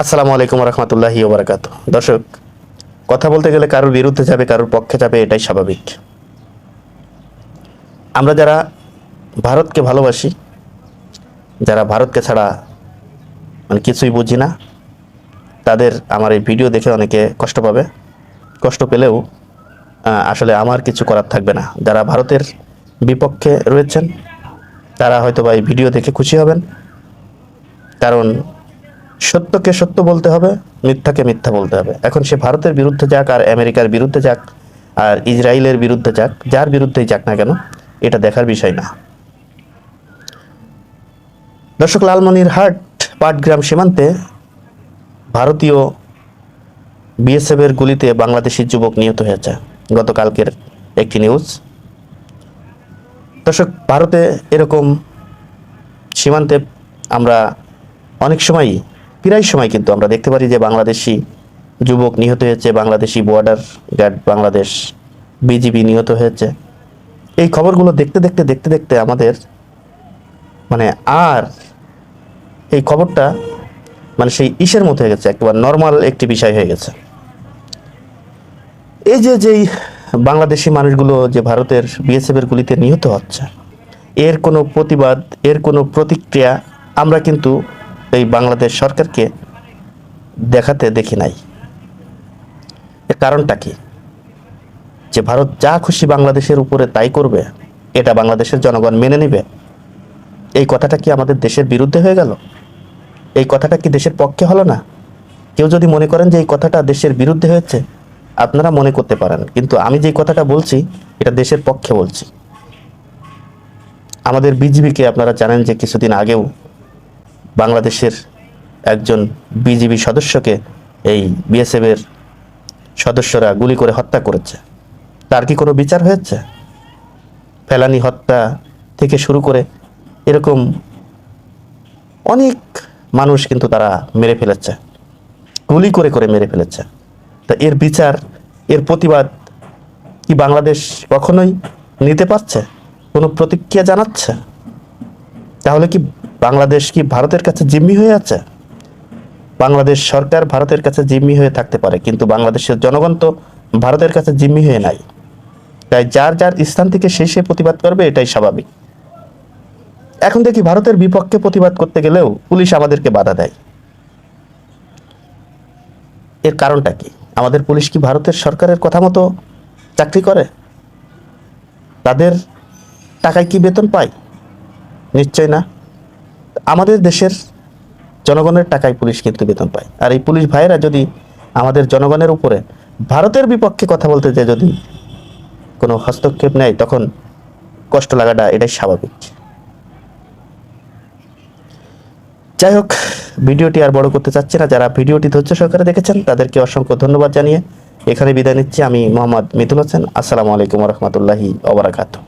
আসসালামু আলাইকুম রহমতুল্লাহি ওবরাকাত। দর্শক, কথা বলতে গেলে কারোর বিরুদ্ধে যাবে, কারোর পক্ষে যাবে, এটাই স্বাভাবিক। আমরা যারা ভারতকে ভালোবাসি, যারা ভারতকে ছাড়া মানে কিছুই বুঝি না, তাদের আমার এই ভিডিও দেখে অনেকে কষ্ট পাবে। কষ্ট পেলেও আসলে আমার কিছু করার থাকবে না। যারা ভারতের বিপক্ষে রয়েছেন, তারা হয়তো বা এই ভিডিও দেখে খুশি হবেন। কারণ সত্যকে সত্য বলতে হবে, মিথ্যাকে মিথ্যা বলতে হবে। এখন সে ভারতের বিরুদ্ধে যাক আর আমেরিকার বিরুদ্ধে যাক আর ইসরায়েলের বিরুদ্ধে যাক, যার বিরুদ্ধেই যাক না কেন, এটা দেখার বিষয় না। দর্শক লালমনিরহাট পাটগ্রাম সীমান্তে ভারতীয় বিএসএফের গুলিতে বাংলাদেশি যুবক নিহত হয়েছে। গতকালকের একটি নিউজ। দর্শক, ভারতে এরকম সীমান্তে আমরা অনেক সময়ই প্রায় সময় কিন্তু আমরা দেখতে পারি যে বাংলাদেশি যুবক নিহত হয়েছে, Bangladeshi border guard Bangladesh BGB নিহত হয়েছে। এই খবরগুলো দেখতে দেখতে দেখতে দেখতে আমাদের মানে আর এই খবরটা মানে সেই ইসের মতো হয়ে গেছে, একেবারে নর্মাল একটি বিষয় হয়ে গেছে। এই যে যেই বাংলাদেশি মানুষগুলো যে ভারতের বিএসএফের গুলিতে নিহত হচ্ছে, এর কোনো প্রতিবাদ, এর কোনো প্রতিক্রিয়া আমরা কিন্তু এই বাংলাদেশ সরকারকে দেখাতে দেখি নাই। এর কারণটা কি? যে ভারত যা খুশি বাংলাদেশের উপরে তাই করবে, এটা বাংলাদেশের জনগণ মেনে নেবে। এই কথাটা কি আমাদের দেশের বিরুদ্ধে হয়ে গেল? এই কথাটা কি দেশের পক্ষে হলো না? কেউ যদি মনে করেন যে এই কথাটা দেশের বিরুদ্ধে হয়েছে, আপনারা মনে করতে পারেন। কিন্তু আমি যে কথাটা বলছি, এটা দেশের পক্ষে বলছি। আমাদের বিজিবিকে আপনারা জানেন যে কিছুদিন আগেও বাংলাদেশের একজন বিজিবি সদস্যকে এই বিএসএফের সদস্যরা গুলি করে হত্যা করেছে। তার কি কোনো বিচার হয়েছে? ফেলানি হত্যা থেকে শুরু করে এরকম অনেক মানুষ কিন্তু তারা মেরে ফেলেছে, গুলি করে করে মেরে ফেলেছে। তা এর বিচার, এর প্রতিবাদ কি বাংলাদেশ কখনোই নিতে পারছে? কোনো প্রতিক্রিয়া জানাচ্ছে? তাহলে কি বাংলাদেশ কি ভারতের কাছে জিম্মি হয়ে আছে? বাংলাদেশ সরকার ভারতের কাছে জিম্মি হয়ে থাকতে পারে, কিন্তু বাংলাদেশের জনগণ তো ভারতের কাছে জিম্মি হয়ে নাই। তাই যার যার স্থান থেকে সে সে প্রতিবাদ করবে, এটাই স্বাভাবিক। এখন দেখি ভারতের বিপক্ষে প্রতিবাদ করতে গেলেও পুলিশ আমাদেরকে বাধা দেয়। এর কারণটা কি? আমাদের পুলিশ কি ভারতের সরকারের কথা মতো চাকরি করে? তাদের টাকায় কি বেতন পায়? নিশ্চয় না। আমাদের দেশের জনগণের টাকায় পুলিশ কিন্তু বেতন পায়। আর এই পুলিশ ভাইয়েরা যদি আমাদের জনগণের উপরে ভারতের বিপক্ষে কথা বলতে যে যদি কোনো হস্তক্ষেপ নেয়, তখন কষ্ট লাগাটা এটাই স্বাভাবিক। যাই হোক, ভিডিওটি আর বড় করতে চাচ্ছি না। যারা ভিডিওটি ধৈর্য সহকারে দেখেছেন, তাদেরকে অসংখ্য ধন্যবাদ জানিয়ে এখানে বিদায় নিচ্ছি। আমি মোহাম্মদ মিতুল হোসেন। আসসালামু আলাইকুম রহমতুল্লাহি ওবরাকাতু